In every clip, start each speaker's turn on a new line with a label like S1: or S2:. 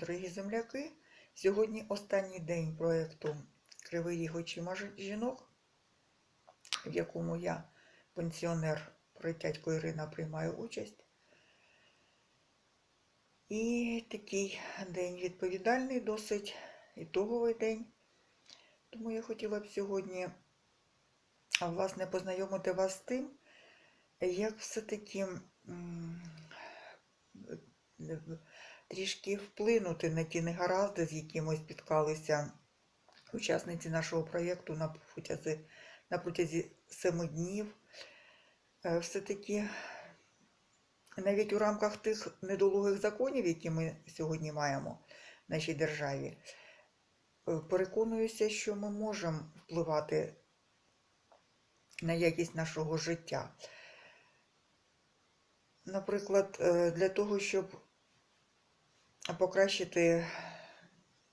S1: Дорогі земляки. Сьогодні останній день проєкту Кривий Ріг очима жінок, в якому я, пенсіонер Притятько Ірина, приймаю участь. І такий день відповідальний, досить ітоговий день. Тому я хотіла б сьогодні, власне, познайомити вас з тим, як все-таки трішки вплинути на ті негаразди, з якими спіткалися учасниці нашого проєкту на протязі, на протязі семи днів. Е, Все-таки навіть у рамках тих недолугих законів, які ми сьогодні маємо в нашій державі, е, переконуюся, що ми можемо впливати на якість нашого життя. Наприклад, е, для того, щоб покращити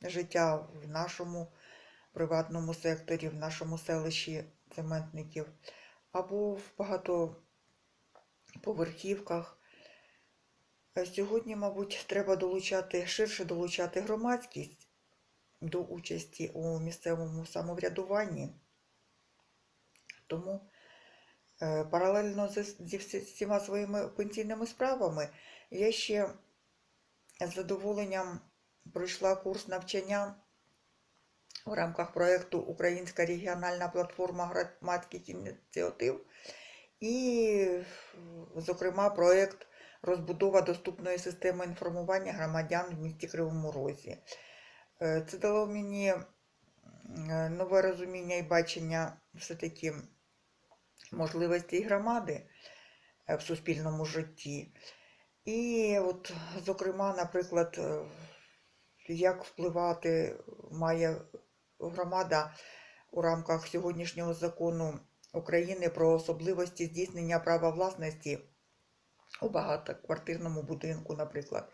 S1: життя в нашому приватному секторі, в нашому селищі цементників, або в багатоповерхівках. Е, Сьогодні, мабуть, треба долучати, ширше долучати громадськість до участі у місцевому самоврядуванні. Тому е, паралельно зі, всіма своїми пенсійними справами я ще з задоволенням пройшла курс навчання в рамках проєкту Українська регіональна платформа громадських ініціатив і, зокрема, проєкт розбудова доступної системи інформування громадян в місті Кривому Розі. Е, Це дало мені нове розуміння і бачення все-таки можливостей громади е, в суспільному житті. І от, зокрема, наприклад, е, як впливати має громада у рамках сьогоднішнього закону України про особливості здійснення права власності у багатоквартирному будинку, наприклад.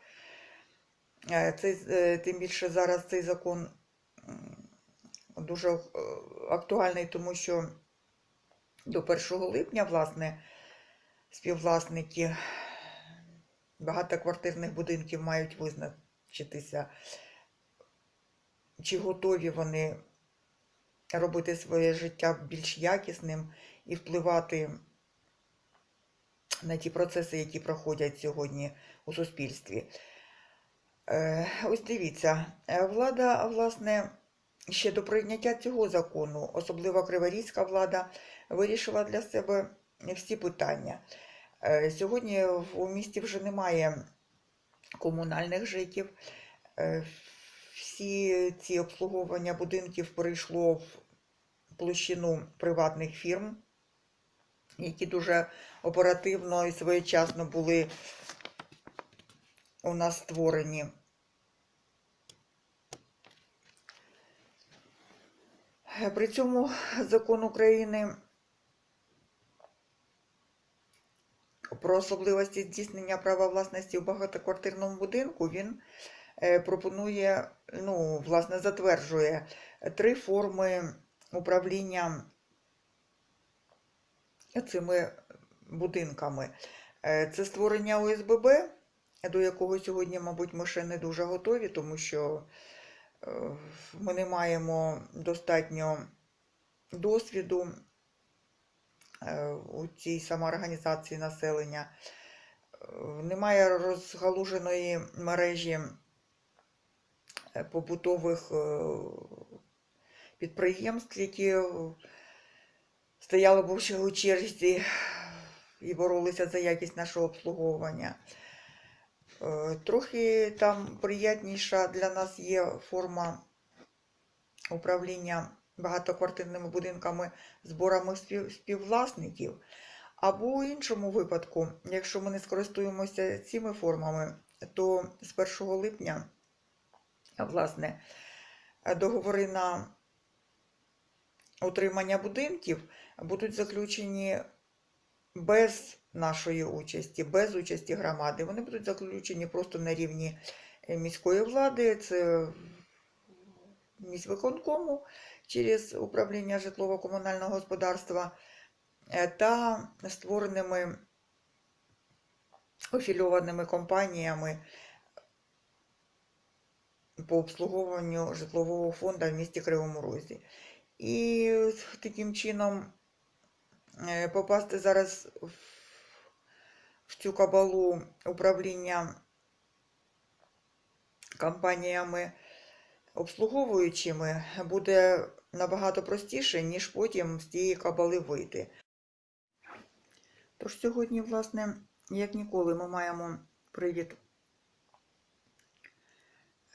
S1: Е, Цей, е, тим більше зараз цей закон дуже актуальний, тому що до 1 липня, власне, співвласники багатоквартирних будинків мають визначитися, чи готові вони робити своє життя більш якісним і впливати на ті процеси, які проходять сьогодні у суспільстві. Е, Ось дивіться, е, влада, власне, ще до прийняття цього закону, особливо криворізька влада, вирішила для себе всі питання. Е, Сьогодні у місті вже немає комунальних жиків. Е, Всі ці обслуговування будинків перейшло в площину приватних фірм, які дуже оперативно і своєчасно були у нас створені. При цьому закон України про особливості здійснення права власності у багатоквартирному будинку він е, пропонує, ну, власне, затверджує три форми управління цими будинками. Е, Це створення ОСББ, до якого сьогодні, мабуть, ми ще не дуже готові, тому що е, ми не маємо достатньо досвіду у цій самоорганізації населення. Е, Немає розгалуженої мережі е, побутових е, підприємств, які е, стояли б у черзі і боролися за якість нашого обслуговування. Е, Трохи там приятніша для нас є форма управління багатоквартирними будинками зборами співвласників. Або у іншому випадку, якщо ми не скористуємося цими формами, то з 1 липня, власне, договори на утримання будинків будуть заключені без нашої участі, без участі громади. Вони будуть заключені просто на рівні міської влади, це міськвиконкому через управління житлово-комунального господарства е, та створеними афільованими компаніями по обслуговуванню житлового фонду в місті Кривому Розі. І таким чином е, попасти зараз в цю кабалу управління компаніями обслуговуючими буде набагато простіше, ніж потім з цієї кабали вийти. Тож сьогодні, власне, як ніколи, ми маємо привід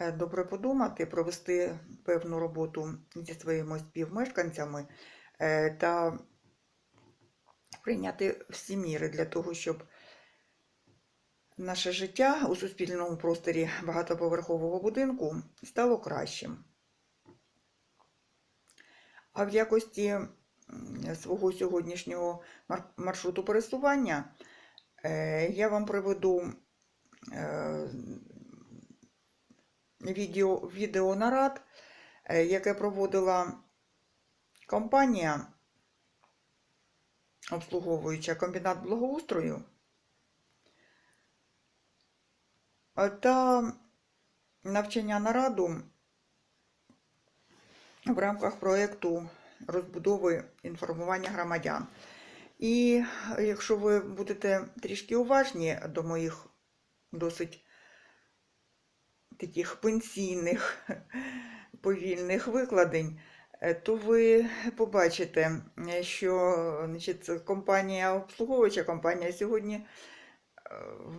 S1: е, добре подумати, провести певну роботу зі своїми співмешканцями е, та прийняти всі міри для того, щоб наше життя у суспільному просторі багатоповерхового будинку стало кращим. А в якості свого сьогоднішнього маршруту пересування е, я вам приведу е, відео, відеонарад, е, яке проводила компанія, обслуговуюча комбінат благоустрою. Та навчання нараду в рамках проєкту розбудови інформування громадян. І якщо ви будете трішки уважні до моїх досить таких пенсійних повільних викладень, то ви побачите, що значить, компанія обслуговуюча компанія сьогодні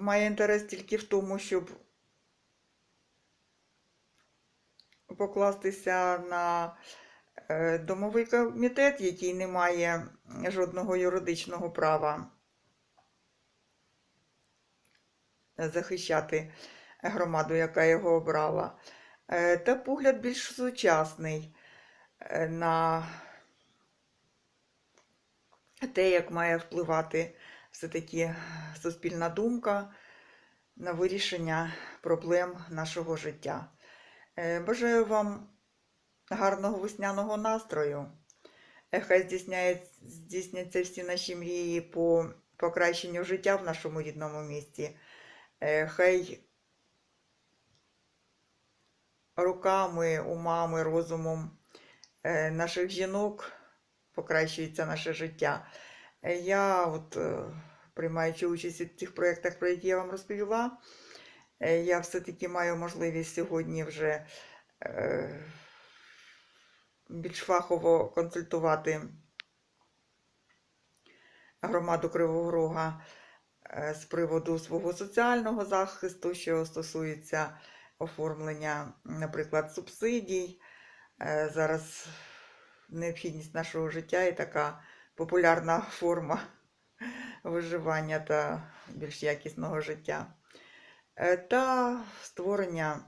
S1: має інтерес тільки в тому, щоб покластися на е, домовий комітет, який не має жодного юридичного права захищати громаду, яка його обрала. Е, Та погляд більш сучасний е, на те, як має впливати все-таки суспільна думка на вирішення проблем нашого життя. Е, Бажаю вам гарного весняного настрою. Е, Хай здійсняться всі наші мрії по покращенню життя в нашому рідному місті. Е, Хай руками, умами, розумом наших жінок покращується наше життя. Я, от, е, приймаючи участь у цих проєктах, про які я вам розповіла, е, я все-таки маю можливість сьогодні вже е, більш фахово консультувати громаду Кривого Рога е, з приводу свого соціального захисту, що стосується оформлення, наприклад, субсидій. Е, Зараз необхідність нашого життя і така популярна форма виживання та більш якісного життя. Е, Та створення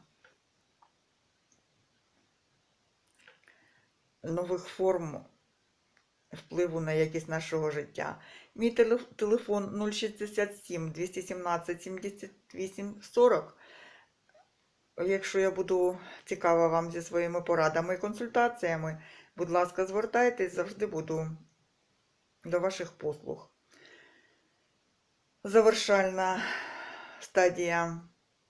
S1: нових форм впливу на якість нашого життя. Мій телефон 067 217 78 40. Якщо я буду цікава вам зі своїми порадами і консультаціями, будь ласка, звертайтесь, завжди буду до ваших послуг. Завершальна стадія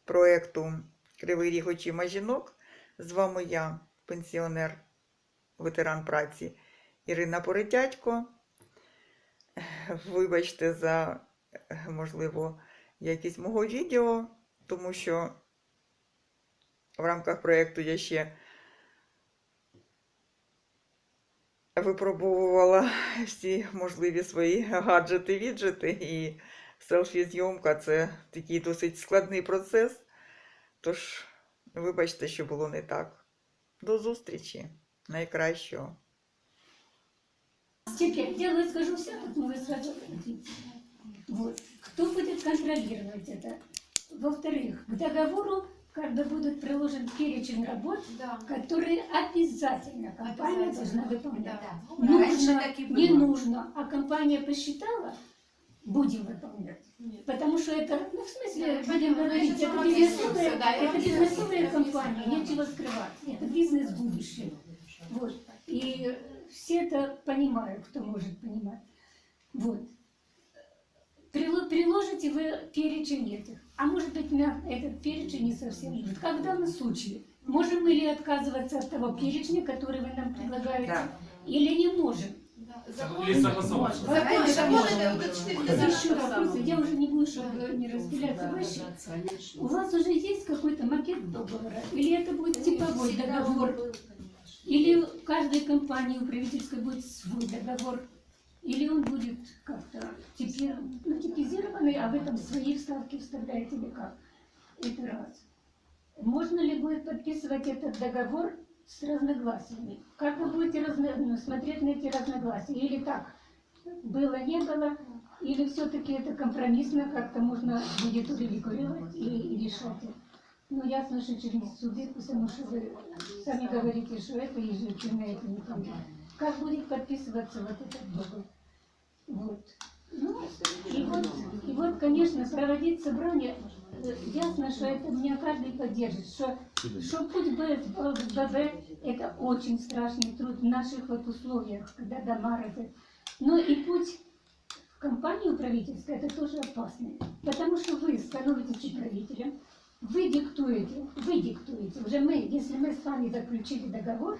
S1: проєкту Кривий ріг очима жінок. З вами я, пенсіонер, ветеран праці Ірина Поритятько. Вибачте за, можливо, якість мого відео, тому що в рамках проєкту я ще випробовувала всі можливі свої гаджети, віджити, і селфі-зйомка це такий досить складний процес. Тож, вибачте, що було не так. До зустрічі. Найкращого.
S2: Теперь я выскажу все, потом вы сразу ответите. Вот. Кто будет контролировать это? Во-вторых, к договору бы будет приложен перечень работ,
S3: Да.
S2: которые обязательно компания
S3: Обязательно.
S2: должна выполнять.
S3: Да.
S2: Нужно,
S3: Раньше так и
S2: не нужно, а компания посчитала, будем выполнять.
S3: Нет.
S2: Потому что это, ну в смысле,
S3: Да,
S2: будем говорить, это бизнесовая,
S3: да,
S2: это бизнесовая компания,
S3: да.
S2: нечего скрывать. Это бизнес будущего. Вот. И все это понимают, кто может понимать. Вот. Прило- Приложите вы перечень этих. А может быть, на этот перечень не совсем будет. Как в данном случае. Можем мы ли отказываться от того перечня, который вы нам предлагаете,
S1: Да.
S2: или не можем?
S3: Есть согласовано.
S2: Закон,
S4: Закон,
S2: закон.
S4: закон это вот четыре
S2: Вот
S4: года
S2: еще
S4: назад.
S2: вопросы, я уже не буду, чтобы не разделяться вообще. У вас уже есть какой-то макет договора? Или это будет типовой договор? Или у каждой компании у правительской будет свой договор? Или он будет как-то типи- ну, типизированный, а вы там свои вставки вставляете или как? Это раз. Можно ли будет подписывать этот договор с разногласиями? Как вы будете разно- ну, смотреть на эти разногласия? Или так, было, не было, или все-таки это компромиссно, как-то можно будет урегулировать и, решать? Ну, ясно, что через суды, потому что вы сами говорите, что это ежедневно, это не понятно. Как будет подписываться вот этот договор? Вот. Ну, и вот, и вот, конечно, проводить собрание, э, ясно, что это меня каждый поддержит, что, что путь ББ это очень страшный труд в наших вот условиях, когда дома разве. Но и путь в компанию правительскую это тоже опасный, потому что вы становитесь управителем, вы диктуете, вы диктуете. Уже мы, если мы с вами заключили договор,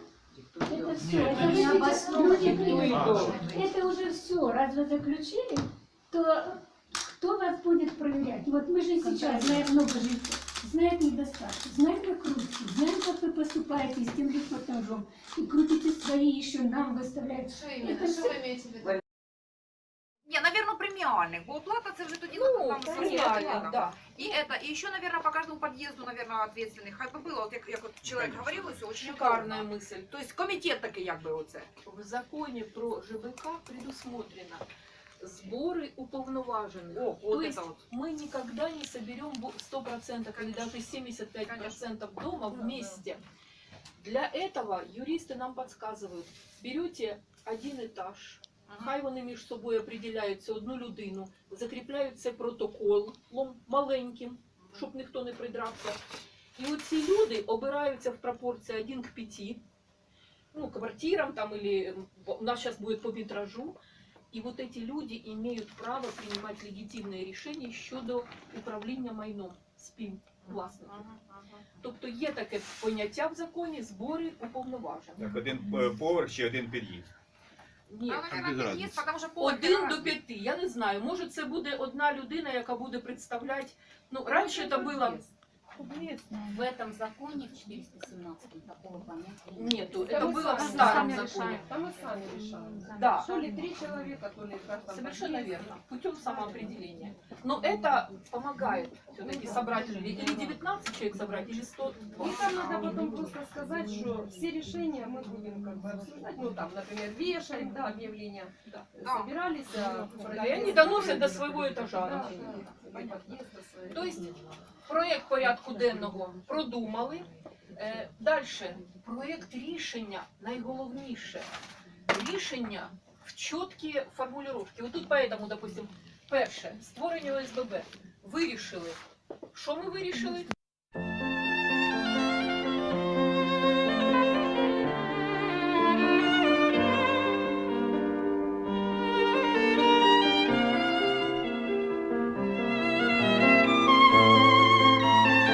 S2: это все,
S3: Нет,
S2: это,
S3: не
S2: вы
S4: обоснованно.
S2: диктуете.
S3: А,
S2: Это уже все. Раз вы заключили, то кто вас будет проверять? Вот мы же сейчас знаем много жильцов, знаем недостатки, знаем накрутки, знаем, как вы поступаете с тем репортажом, и крутите свои еще нам выставляют.
S4: Що іменно?
S2: Это
S4: Що
S2: все-
S4: ви маєте в виду?
S5: Ні, наверное, преміальних, бо оплата це вже тоді
S6: Ну,
S5: там
S6: премиально, да.
S5: И это, и еще, наверное, по каждому подъезду, наверное, ответственный. Хай би було, от як, як от чоловік говорив, все очень
S6: Шикарная
S5: удобно.
S6: мысль.
S5: То есть комітет такий, якби оце.
S6: В законе про ЖБК предусмотрено сборы уполноваженных.
S5: О,
S6: То
S5: вот
S6: есть
S5: это вот.
S6: мы никогда не соберем бу- 100% или даже 75% дома вместе. Для этого юристы нам подсказывают, берете один этаж, хай вони між собою определяються одну людину, закріпляють це протоколом маленьким, щоб ніхто не придрався. І оці люди обираються в пропорції 1 к 5, ну, квартирам там или у нас сейчас будет по метражу. И вот эти люди имеют право принимать легитимные решения щодо управління майном спів власників. Тобто є таке поняття в законі збори уповноважених.
S7: Так, один е, поверх чи один під'їзд.
S6: Ні,
S5: там
S7: без
S5: наверное,
S7: разницы.
S5: потому
S6: один до п'яти. Я не знаю. Може, це буде одна людина, яка буде представляти. Ну, раніше це було
S8: В этом законе, в 417 такого понятия нет.
S6: нету. Это
S9: мы
S6: было в
S9: сами
S6: старом законе.
S9: Там мы сами решаем.
S6: Да.
S9: То ли три человека, то ли каждом
S6: Совершенно верно. Путем самоопределения. Но это помогает все-таки собрать людей. Или 19 человек собрать, или 100.
S9: И там надо потом просто сказать, что все решения мы будем как бы обсуждать. Ну там, например, вешаем, да, объявления.
S6: Да.
S9: Собирались, а,
S6: Да, и они доносят до своего этажа.
S9: Да, да, до подъезда.
S6: То есть проєкт порядку денного продумали. Е, Далі, проєкт рішення, найголовніше, рішення в чіткі формулювання. Отут тут поэтому, допустим, перше, створення ОСББ. Вирішили. Що ми вирішили?